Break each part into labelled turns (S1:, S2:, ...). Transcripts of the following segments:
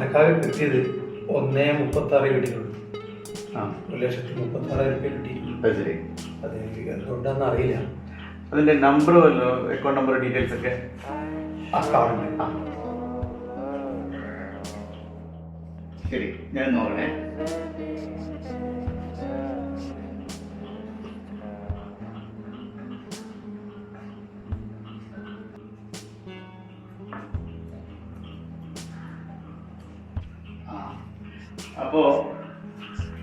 S1: അനക്കാകെ കിട്ടിയത് ഒന്നേ മുപ്പത്തി ആറ്
S2: കിട്ടിയുള്ളൂ
S1: ഒരു ലക്ഷത്തി മുപ്പത്തി ആറായിരം രൂപ കിട്ടി.
S2: അത്
S1: അറിയില്ല.
S2: അതിന്റെ നമ്പർ വല്ലോ അക്കൗണ്ട് നമ്പർ ഡീറ്റെയിൽസ് ഒക്കെ?
S1: ആ
S2: കാർഡ്. ശരി ഞാൻ നോക്കണേ അപ്പോ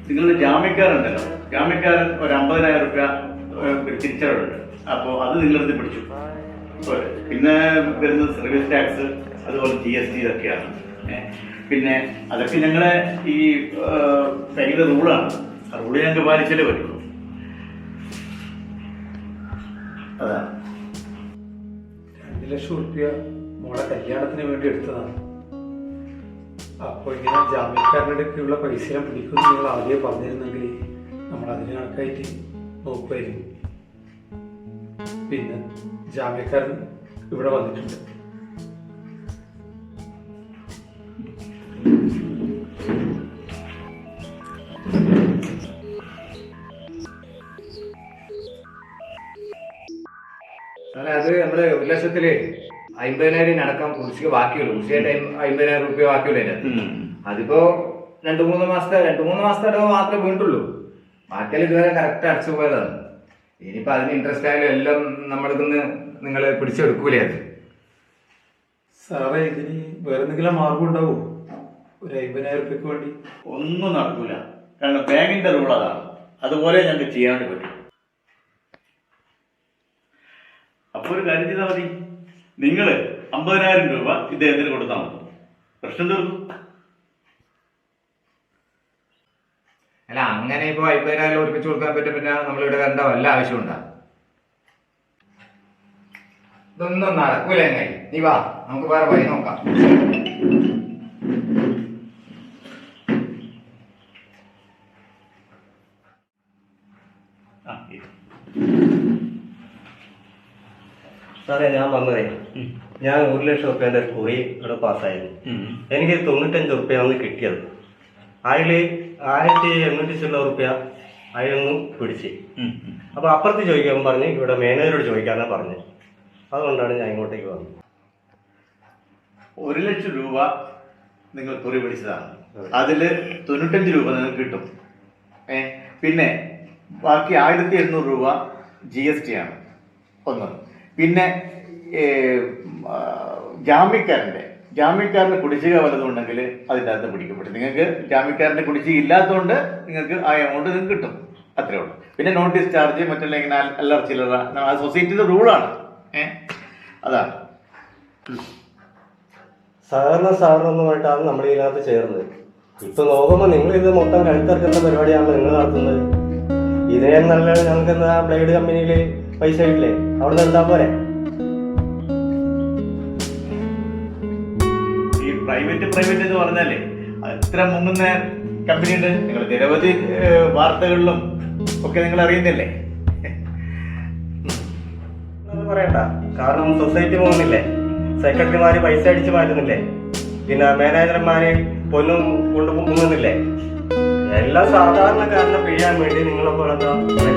S2: നിങ്ങൾ ജാമ്യക്കാരുണ്ടല്ലോ. ജാമ്യക്കാരൻ ഒരു അമ്പതിനായിരം റുപ്യ തിരിച്ചടവുണ്ട്. അപ്പോ അത് നിങ്ങളെടുത്ത് പിടിച്ചു. പിന്നെ വരുന്നത് സർവീസ് ടാക്സ് അതുപോലെ ജി എസ് ടി ഇതൊക്കെയാണ്. പിന്നെ അതൊക്കെ ഞങ്ങളെ ഈ ഭയങ്കര റൂളാണ് ആ റൂൾ ഞങ്ങൾക്ക് പാലിച്ചാലേ പറ്റുള്ളൂ. അതാണ്.
S1: രണ്ട് ലക്ഷം റുപ്യ മോളെ കല്യാണത്തിന് വേണ്ടി എടുത്തതാണ്. അപ്പോൾ ഇങ്ങനെ ജാമ്യക്കാരന്റെ അടുക്കുള്ള പൈസ പിടിക്കും നിങ്ങൾ ആദ്യം പറഞ്ഞിരുന്നെങ്കിൽ നമ്മൾ അതിന് കണക്കായിട്ട് നോക്കുമായിരുന്നു. പിന്നെ ജാമ്യക്കാരൻ ഇവിടെ വന്നിട്ടുണ്ട്.
S3: അത് നമ്മൾ ഒരു അമ്പതിനായിരം നടക്കാൻ കുടിശ്ശിക ബാക്കിയുള്ളൂ. കുറിച്ചായിട്ട് അമ്പതിനായിരം റുപ്യ ബാക്കിയുള്ളൂ അതിനകത്ത് അതിപ്പോ രണ്ടു മൂന്ന് മാസത്തെ രണ്ടു മൂന്ന് മാസത്തെ അടവ് മാത്രമേ വീണ്ടുള്ളൂ ബാക്കിയെല്ലാം ഇതുവരെ കറക്റ്റ് അടച്ചു പോയതാണ്. ഇനിയിപ്പോ അതിന് ഇൻട്രസ്റ്റ് ആയാലും എല്ലാം നമ്മളിന്ന് നിങ്ങൾ പിടിച്ചെടുക്കൂലേ അത്.
S1: സാറേ ഇതിന് വേറെ എന്തെങ്കിലും മാർഗം ഉണ്ടാവും? ഒരു അമ്പതിനായിരം റുപ്യക്ക് വേണ്ടി?
S2: ഒന്നും നടക്കൂല. കാരണം ബാങ്കിന്റെ റൂൾ അതാണ് അതുപോലെ ഞങ്ങൾക്ക് ചെയ്യാണ്ട് പറ്റും. അപ്പോൾ ഒരു കാര്യം ചെയ്താൽ മതി. നിങ്ങൾ അമ്പതിനായിരം രൂപ ഇദ്ദേഹത്തിന് കൊടുത്താൽ മതി. പ്രശ്നം തീർന്നു.
S3: അല്ല അങ്ങനെ ഇപ്പൊ അമ്പതിനായിരം ഒരുമിച്ച് കൊടുക്കാൻ പറ്റും പിന്നെ നമ്മളിവിടെ വരേണ്ട വല്ല ആവശ്യമുണ്ടാ ഇതൊന്നും നടക്കൂല എങ്ങനെ നീ വാ നമുക്ക് വേറെ വഴി നോക്കാം.
S2: ആ.
S4: സാറേ ഞാൻ വന്നതേ. ഞാൻ ഒരു ലക്ഷം റുപ്യേന്റെ ഒരു കുറി ഇവിടെ പാസ്സായിരുന്നു. എനിക്ക് തൊണ്ണൂറ്റഞ്ച് റുപ്യാണ് കിട്ടിയത്. അതിൽ ആയിരത്തി എണ്ണൂറ്റി ചില്ല റുപ്യ അതിലൊന്നും പിടിച്ച്. അപ്പോൾ അപ്പുറത്ത് ചോദിക്കാൻ പറഞ്ഞ് ഇവിടെ മാനേജരോട് ചോദിക്കാനാണ് പറഞ്ഞത് അതുകൊണ്ടാണ് ഞാൻ ഇങ്ങോട്ടേക്ക് വന്നത്.
S2: ഒരു ലക്ഷം രൂപ നിങ്ങൾ കുറി പിടിച്ചതാണ്. അതിൽ തൊണ്ണൂറ്റഞ്ച് രൂപ നിങ്ങൾക്ക് കിട്ടും. ഏ? പിന്നെ ബാക്കി ആയിരത്തി എണ്ണൂറ് രൂപ ജി എസ് ടി ആണ്. ഒന്ന്. പിന്നെ ജാമ്യക്കാരന്റെ ജാമ്യക്കാരന് കുടിശ്ശിക വല്ലതുണ്ടെങ്കിൽ അതിന്റെ അകത്ത് പിടിക്കപ്പെടും നിങ്ങൾക്ക് ജാമ്യക്കാരന്റെ കുടിശ്ശിക ഇല്ലാത്തതുകൊണ്ട് നിങ്ങൾക്ക് ആ എമൗണ്ട് നിങ്ങൾക്ക് കിട്ടും. അത്രേ ഉള്ളൂ. പിന്നെ നോട്ടീസ് ചാർജ് മറ്റല്ലെങ്കിൽ ഇങ്ങനെ അല്ലറ ചില്ലറ അത് സൊസൈറ്റിയുടെ റൂളാണ്. ഏഹ് അതാണ്.
S4: സഹകരണ സാറിനൊന്നുമായിട്ടാണ് നമ്മൾ ഇതിനകത്ത് ചേർന്നത് ഇപ്പൊ നോക്കുമ്പോൾ നിങ്ങൾ ഇത് മൊത്തം കഴുത്തിറക്കുന്ന പരിപാടിയാണ് നിങ്ങൾ നടത്തുന്നത്. ഇതിനെ നല്ല ഞങ്ങൾക്ക് എന്താ ബ്ലേഡ് കമ്പനിയിൽ പൈസ കിട്ടില്ലേ അവിടെ എന്താ പോരെ?
S2: ഈ പ്രൈവറ്റ് പ്രൈവറ്റ് എന്ന് പറഞ്ഞാലേ അത്ര മുങ്ങുന്ന കമ്പനി ഉണ്ട്. നിങ്ങൾ നിരവധി വാർത്തകളിലും ഒക്കെ നിങ്ങൾ അറിയുന്നില്ലേ?
S4: പറയണ്ട. കാരണം സൊസൈറ്റി പോകുന്നില്ലേ? സെക്രട്ടറിമാര് പൈസ അടിച്ച് മാറ്റുന്നില്ലേ? പിന്നെ മാനേജർമാര് പൊന്നും കൊണ്ടുപോകുന്നില്ലേ പോകുന്നില്ലേ എല്ലാം സാധാരണക്കാരനെ പിഴിയാൻ വേണ്ടി നിങ്ങളെ പോലെ എന്താ ചെയ്യുന്നത്